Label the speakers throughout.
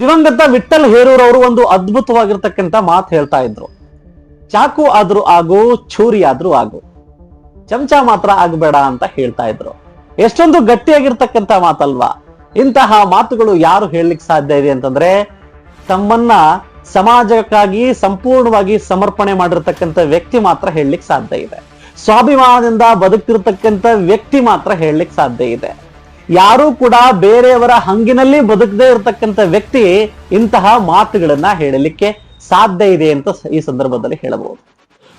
Speaker 1: ದಿವಂಗತ ವಿಠಲ್ ಹೇರೂರವರು ಒಂದು ಅದ್ಭುತವಾಗಿರ್ತಕ್ಕಂಥ ಮಾತು ಹೇಳ್ತಾ ಇದ್ರು. ಚಾಕು ಆದ್ರೂ ಆಗು ಚೂರಿ ಆದ್ರೂ ಆಗು. ಚಮಚ ಮಾತ್ರ ಆಗಬೇಡ ಅಂತ ಹೇಳ್ತಾ ಇದ್ರು. ಎಷ್ಟೊಂದು ಗಟ್ಟಿಯಾಗಿರ್ತಕ್ಕಂಥ ಮಾತಲ್ವಾ. ಇಂತಹ ಮಾತುಗಳು ಯಾರು ಹೇಳಲಿಕ್ಕೆ ಸಾಧ್ಯ ಇದೆ ಅಂತಂದ್ರೆ, ತಮ್ಮನ್ನ ಸಮಾಜಕ್ಕಾಗಿ ಸಂಪೂರ್ಣವಾಗಿ ಸಮರ್ಪಣೆ ಮಾಡಿರ್ತಕ್ಕಂಥ ವ್ಯಕ್ತಿ ಮಾತ್ರ ಹೇಳಲಿಕ್ಕೆ ಸಾಧ್ಯ ಇದೆ. ಸ್ವಾಭಿಮಾನದಿಂದ ಬದುಕ್ತಿರ್ತಕ್ಕಂಥ ವ್ಯಕ್ತಿ ಮಾತ್ರ ಹೇಳಲಿಕ್ಕೆ ಸಾಧ್ಯ ಇದೆ. ಯಾರೂ ಕೂಡ ಬೇರೆಯವರ ಹಂಗಿನಲ್ಲಿ ಬದುಕದೇ ಇರತಕ್ಕಂಥ ವ್ಯಕ್ತಿ ಇಂತಹ ಮಾತುಗಳನ್ನ ಹೇಳಲಿಕ್ಕೆ ಸಾಧ್ಯ ಇದೆ ಅಂತ ಈ ಸಂದರ್ಭದಲ್ಲಿ ಹೇಳಬಹುದು.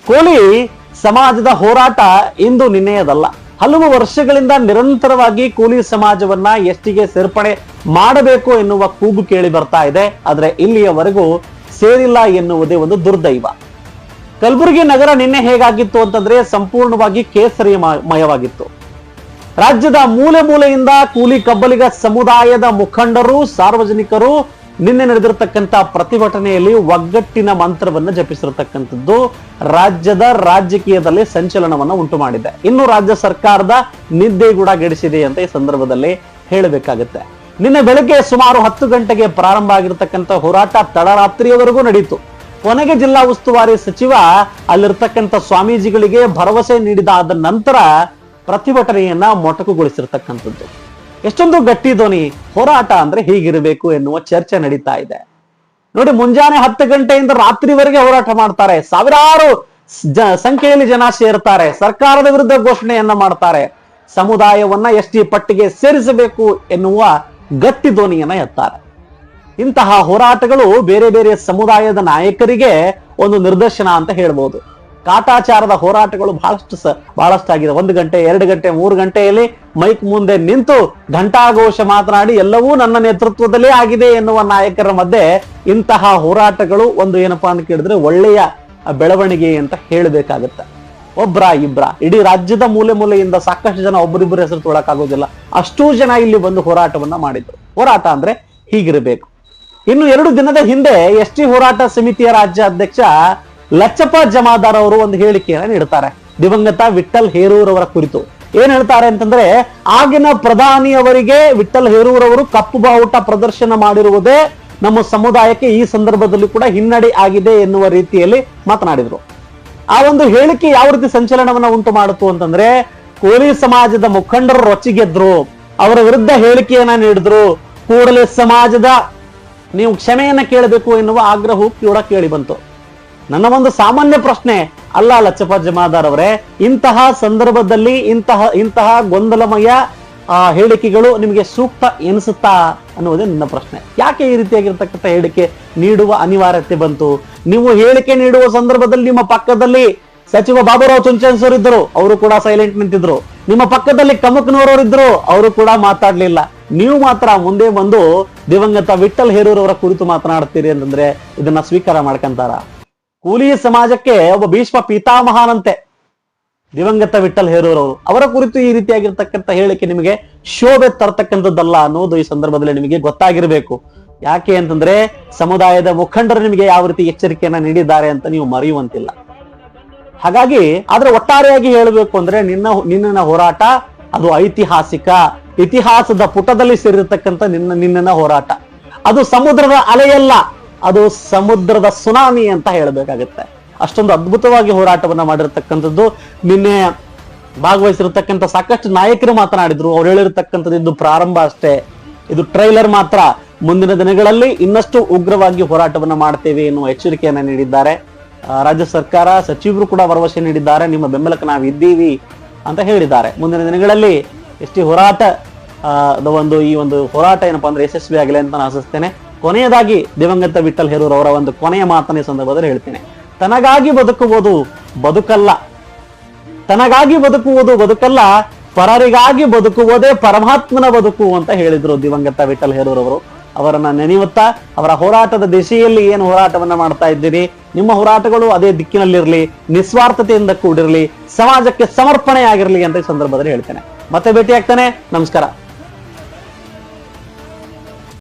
Speaker 1: ಕೋಲಿ ಸಮಾಜದ ಹೋರಾಟ ಇಂದು ನಿನ್ನೆಯದಲ್ಲ. ಹಲವು ವರ್ಷಗಳಿಂದ ನಿರಂತರವಾಗಿ ಕೂಲಿ ಸಮಾಜವನ್ನ ಎಷ್ಟಿಗೆ ಸೇರ್ಪಡೆ ಮಾಡಬೇಕು ಎನ್ನುವ ಕೂಗು ಕೇಳಿ ಬರ್ತಾ ಇದೆ. ಆದ್ರೆ ಇಲ್ಲಿಯವರೆಗೂ ಸೇರಿಲ್ಲ ಎನ್ನುವುದೇ ಒಂದು ದುರ್ದೈವ. ಕಲಬುರಗಿ ನಗರ ನಿನ್ನೆ ಹೇಗಾಗಿತ್ತು ಅಂತಂದ್ರೆ ಸಂಪೂರ್ಣವಾಗಿ ಕೇಸರಿ ಮಯವಾಗಿತ್ತು. ರಾಜ್ಯದ ಮೂಲೆ ಮೂಲೆಯಿಂದ ಕೂಲಿ ಕಬ್ಬಲಿಗ ಸಮುದಾಯದ ಮುಖಂಡರು, ಸಾರ್ವಜನಿಕರು ನಿನ್ನೆ ನಡೆದಿರತಕ್ಕಂತ ಪ್ರತಿಭಟನೆಯಲ್ಲಿ ಒಗ್ಗಟ್ಟಿನ ಮಂತ್ರವನ್ನು ಜಪಿಸಿರತಕ್ಕಂಥದ್ದು ರಾಜ್ಯದ ರಾಜಕೀಯದಲ್ಲಿ ಸಂಚಲನವನ್ನ ಉಂಟು ಮಾಡಿದೆ ಇನ್ನು ರಾಜ್ಯ ಸರ್ಕಾರದ ನಿದ್ದೆಗೂಡಗೆಡಿಸಿದೆ ಅಂತ ಈ ಸಂದರ್ಭದಲ್ಲಿ ಹೇಳಬೇಕಾಗುತ್ತೆ. ನಿನ್ನೆ ಬೆಳಗ್ಗೆ ಸುಮಾರು ಹತ್ತು ಗಂಟೆಗೆ ಪ್ರಾರಂಭ ಆಗಿರತಕ್ಕಂಥ ಹೋರಾಟ ತಡರಾತ್ರಿಯವರೆಗೂ ನಡೆಯಿತು ಕೊನೆಗೆ ಜಿಲ್ಲಾ ಉಸ್ತುವಾರಿ ಸಚಿವ ಅಲ್ಲಿರ್ತಕ್ಕಂಥ ಸ್ವಾಮೀಜಿಗಳಿಗೆ ಭರವಸೆ ನೀಡಿದಾದ ನಂತರ ಪ್ರತಿಭಟನೆಯನ್ನ ಮೊಟಕುಗೊಳಿಸಿರ್ತಕ್ಕಂಥದ್ದು. ಎಷ್ಟೊಂದು ಗಟ್ಟಿ ಧ್ವನಿ, ಹೋರಾಟ ಅಂದ್ರೆ ಹೀಗಿರಬೇಕು ಎನ್ನುವ ಚರ್ಚೆ ನಡೀತಾ ಇದೆ. ನೋಡಿ, ಮುಂಜಾನೆ ಹತ್ತು ಗಂಟೆಯಿಂದ ರಾತ್ರಿವರೆಗೆ ಹೋರಾಟ ಮಾಡ್ತಾರೆ. ಸಾವಿರಾರು ಸಂಖ್ಯೆಯಲ್ಲಿ ಜನ ಸೇರ್ತಾರೆ. ಸರ್ಕಾರದ ವಿರುದ್ಧ ಘೋಷಣೆಯನ್ನ ಮಾಡ್ತಾರೆ. ಸಮುದಾಯವನ್ನ ಎಸ್ ಟಿ ಪಟ್ಟಿಗೆ ಸೇರಿಸಬೇಕು ಎನ್ನುವ ಗಟ್ಟಿ ಧ್ವನಿಯನ್ನ ಎತ್ತಾರೆ. ಇಂತಹ ಹೋರಾಟಗಳು ಬೇರೆ ಬೇರೆ ಸಮುದಾಯದ ನಾಯಕರಿಗೆ ಒಂದು ನಿರ್ದೇಶನ ಅಂತ ಹೇಳ್ಬೋದು. ಕಾಟಾಚಾರದ ಹೋರಾಟಗಳು ಬಹಳಷ್ಟು ಬಹಳಷ್ಟಾಗಿದೆ. ಒಂದು ಗಂಟೆ, ಎರಡು ಗಂಟೆ, ಮೂರು ಗಂಟೆಯಲ್ಲಿ ಮೈಕ್ ಮುಂದೆ ನಿಂತು ಘಂಟಾಘೋಷ ಮಾತನಾಡಿ ಎಲ್ಲವೂ ನನ್ನ ನೇತೃತ್ವದಲ್ಲೇ ಆಗಿದೆ ಎನ್ನುವ ನಾಯಕರ ಮಧ್ಯೆ ಇಂತಹ ಹೋರಾಟಗಳು ಒಂದು ಏನಪ್ಪಾ ಅಂತ ಕೇಳಿದ್ರೆ ಒಳ್ಳೆಯ ಬೆಳವಣಿಗೆ ಅಂತ ಹೇಳಬೇಕಾಗತ್ತೆ. ಒಬ್ರ ಇಬ್ರ. ಇಡೀ ರಾಜ್ಯದ ಮೂಲೆ ಮೂಲೆಯಿಂದ ಸಾಕಷ್ಟು ಜನ ಒಬ್ಬರಿಬ್ಬರ ಹೆಸರು ತೊಳಕಾಗೋದಿಲ್ಲ ಅಷ್ಟೂ ಜನ ಇಲ್ಲಿ ಬಂದು ಹೋರಾಟವನ್ನ ಮಾಡಿದ್ರು. ಹೋರಾಟ ಅಂದ್ರೆ ಹೀಗಿರಬೇಕು. ಇನ್ನು ಎರಡು ದಿನದ ಹಿಂದೆ ಎಸ್ ಟಿ ಹೋರಾಟ ಸಮಿತಿಯ ರಾಜ್ಯ ಅಧ್ಯಕ್ಷ ಲಚ್ಚಪ್ಪ ಜಮಾದಾರ್ ಅವರು ಒಂದು ಹೇಳಿಕೆಯನ್ನು ನೀಡುತ್ತಾರೆ ದಿವಂಗತ ವಿಠಲ್ ಹೇರೂರ್ ಅವರ ಕುರಿತು. ಏನ್ ಹೇಳ್ತಾರೆ ಅಂತಂದ್ರೆ, ಆಗಿನ ಪ್ರಧಾನಿಯವರಿಗೆ ವಿಠಲ್ ಹೇರೂರ್ ಅವರು ಕಪ್ಪು ಬಾವುಟ ಪ್ರದರ್ಶನ ಮಾಡಿರುವುದೇ ನಮ್ಮ ಸಮುದಾಯಕ್ಕೆ ಈ ಸಂದರ್ಭದಲ್ಲಿ ಕೂಡ ಹಿನ್ನಡೆ ಆಗಿದೆ ಎನ್ನುವ ರೀತಿಯಲ್ಲಿ ಮಾತನಾಡಿದರು. ಆ ಒಂದು ಹೇಳಿಕೆ ಯಾವ ರೀತಿ ಸಂಚಲನವನ್ನ ಉಂಟು ಮಾಡಿತು ಅಂತಂದ್ರೆ ಕೋಲಿ ಸಮಾಜದ ಮುಖಂಡರು ರೊಚ್ಚಿಗೆದ್ರು, ಅವರ ವಿರುದ್ಧ ಹೇಳಿಕೆಯನ್ನ ನೀಡಿದ್ರು. ಕೂಡಲೇ ಸಮಾಜದ ನೀವು ಕ್ಷಮೆಯನ್ನ ಕೇಳಬೇಕು ಎನ್ನುವ ಆಗ್ರಹವು ಕೂಡ ಕೇಳಿ ಬಂತು. ನನ್ನ ಒಂದು ಸಾಮಾನ್ಯ ಪ್ರಶ್ನೆ ಅಲ್ಲ ಲಚ್ಚಪ್ಪ ಜಮಾದಾರ್ ಅವರೇ, ಇಂತಹ ಸಂದರ್ಭದಲ್ಲಿ ಇಂತಹ ಇಂತಹ ಗೊಂದಲಮಯ ಹೇಳಿಕೆಗಳು ನಿಮಗೆ ಸೂಕ್ತ ಎನಿಸುತ್ತಾ ಅನ್ನುವುದೇ ನನ್ನ ಪ್ರಶ್ನೆ. ಯಾಕೆ ಈ ರೀತಿಯಾಗಿರ್ತಕ್ಕಂಥ ಹೇಳಿಕೆ ನೀಡುವ ಅನಿವಾರ್ಯತೆ ಬಂತು? ನೀವು ಹೇಳಿಕೆ ನೀಡುವ ಸಂದರ್ಭದಲ್ಲಿ ನಿಮ್ಮ ಪಕ್ಕದಲ್ಲಿ ಸಚಿವ ಬಾಬುರಾವ್ ಚುಂಚನ್ಸೂರ್ ಇದ್ದರು ಅವರು ಕೂಡ ಸೈಲೆಂಟ್ ನಿಂತಿದ್ರು. ನಿಮ್ಮ ಪಕ್ಕದಲ್ಲಿ ಕಮಕ್ನೂರವರು ಇದ್ರು ಅವರು ಕೂಡ ಮಾತಾಡ್ಲಿಲ್ಲ. ನೀವು ಮಾತ್ರ ಮುಂದೆ ಬಂದು ದಿವಂಗತ ವಿಠಲ್ ಹೇರೂರವರ ಕುರಿತು ಮಾತನಾಡ್ತೀರಿ ಅಂತಂದ್ರೆ ಇದನ್ನ ಸ್ವೀಕಾರ ಮಾಡ್ಕಂತಾರ? ಕೂಲಿ ಸಮಾಜಕ್ಕೆ ಒಬ್ಬ ಭೀಷ್ಮ ಪಿತಾಮಹನಂತೆ ದಿವಂಗತ ವಿಠಲ್ ಹೇರೂರವರು ಅವರ. ಕುರಿತು ಈ ರೀತಿಯಾಗಿರ್ತಕ್ಕಂಥ ಹೇಳಿಕೆ ನಿಮಗೆ ಶೋಭೆ ತರತಕ್ಕಂಥದ್ದಲ್ಲ ಅನ್ನೋದು ಈ ಸಂದರ್ಭದಲ್ಲಿ ನಿಮಗೆ ಗೊತ್ತಾಗಿರಬೇಕು. ಯಾಕೆ ಅಂತಂದ್ರೆ ಸಮುದಾಯದ ಮುಖಂಡರು ನಿಮಗೆ ಯಾವ ರೀತಿ ಎಚ್ಚರಿಕೆಯನ್ನ ನೀಡಿದ್ದಾರೆ ಅಂತ ನೀವು ಮರೆಯುವಂತಿಲ್ಲ. ಹಾಗಾಗಿ ಆದ್ರೆ ಒಟ್ಟಾರೆಯಾಗಿ ಹೇಳಬೇಕು ಅಂದ್ರೆ ನಿನ್ನ ನಿನ್ನ ಹೋರಾಟ ಅದು ಐತಿಹಾಸಿಕ. ಇತಿಹಾಸದ ಪುಟದಲ್ಲಿ ಸೇರಿರತಕ್ಕಂಥ ನಿನ್ನ ನಿನ್ನ ಹೋರಾಟ. ಅದು ಸಮುದ್ರದ ಅಲೆಯಲ್ಲ. ಅದು ಸಮುದ್ರದ ಸುನಾಮಿ ಅಂತ ಹೇಳಬೇಕಾಗುತ್ತೆ. ಅಷ್ಟೊಂದು ಅದ್ಭುತವಾಗಿ ಹೋರಾಟವನ್ನ ಮಾಡಿರ್ತಕ್ಕಂಥದ್ದು. ನಿನ್ನೆ ಭಾಗವಹಿಸಿರ್ತಕ್ಕಂಥ ಸಾಕಷ್ಟು ನಾಯಕರು ಮಾತನಾಡಿದ್ರು. ಅವ್ರು ಹೇಳಿರ್ತಕ್ಕಂಥದ್ದು ಇದು ಪ್ರಾರಂಭ ಅಷ್ಟೇ. ಇದು ಟ್ರೈಲರ್ ಮಾತ್ರ. ಮುಂದಿನ ದಿನಗಳಲ್ಲಿ ಇನ್ನಷ್ಟು ಉಗ್ರವಾಗಿ ಹೋರಾಟವನ್ನ ಮಾಡ್ತೇವೆ ಎನ್ನುವ ಎಚ್ಚರಿಕೆಯನ್ನ ನೀಡಿದ್ದಾರೆ. ರಾಜ್ಯ ಸರ್ಕಾರ, ಸಚಿವರು ಕೂಡ ಭರವಸೆ ನೀಡಿದ್ದಾರೆ. ನಿಮ್ಮ ಬೆಂಬಲಕ್ಕೆ ನಾವು ಇದ್ದೀವಿ ಅಂತ ಹೇಳಿದ್ದಾರೆ. ಮುಂದಿನ ದಿನಗಳಲ್ಲಿ ಎಷ್ಟೇ ಹೋರಾಟ ಒಂದು ಈ ಒಂದು ಹೋರಾಟ ಏನಪ್ಪಾ ಅಂದ್ರೆ ಯಶಸ್ವಿ ಆಗಲಿ ಅಂತ ನಾನು ಆಶಿಸ್ತೇನೆ. ಕೊನೆಯದಾಗಿ ದಿವಂಗತ ವಿಠಲ್ ಹೇರೂರ್ ಅವರ ಒಂದು ಕೊನೆಯ ಮಾತನೇ ಸಂದರ್ಭದಲ್ಲಿ ಹೇಳ್ತೇನೆ. ತನಗಾಗಿ ಬದುಕುವುದು ಬದುಕಲ್ಲ. ತನಗಾಗಿ ಬದುಕುವುದು ಬದುಕಲ್ಲ, ಪರರಿಗಾಗಿ ಬದುಕುವುದೇ ಪರಮಾತ್ಮನ ಬದುಕು ಅಂತ ಹೇಳಿದ್ರು ದಿವಂಗತ ವಿಠಲ್ ಹೇರೂರ್ ಅವರು. ಅವರನ್ನ ನೆನೆಯುತ್ತಾ, ಅವರ ಹೋರಾಟದ ದಿಶೆಯಲ್ಲಿ ಏನು ಹೋರಾಟವನ್ನ ಮಾಡ್ತಾ ಇದ್ದೀರಿ? ನಿಮ್ಮ ಹೋರಾಟಗಳು ಅದೇ ದಿಕ್ಕಿನಲ್ಲಿರಲಿ, ನಿಸ್ವಾರ್ಥತೆಯಿಂದ ಕೂಡಿರಲಿ, ಸಮಾಜಕ್ಕೆ ಸಮರ್ಪಣೆ ಆಗಿರಲಿ ಅಂತ ಈ ಸಂದರ್ಭದಲ್ಲಿ ಹೇಳ್ತೇನೆ. ಮತ್ತೆ ಭೇಟಿ ಆಗ್ತಾನೆ ನಮಸ್ಕಾರ.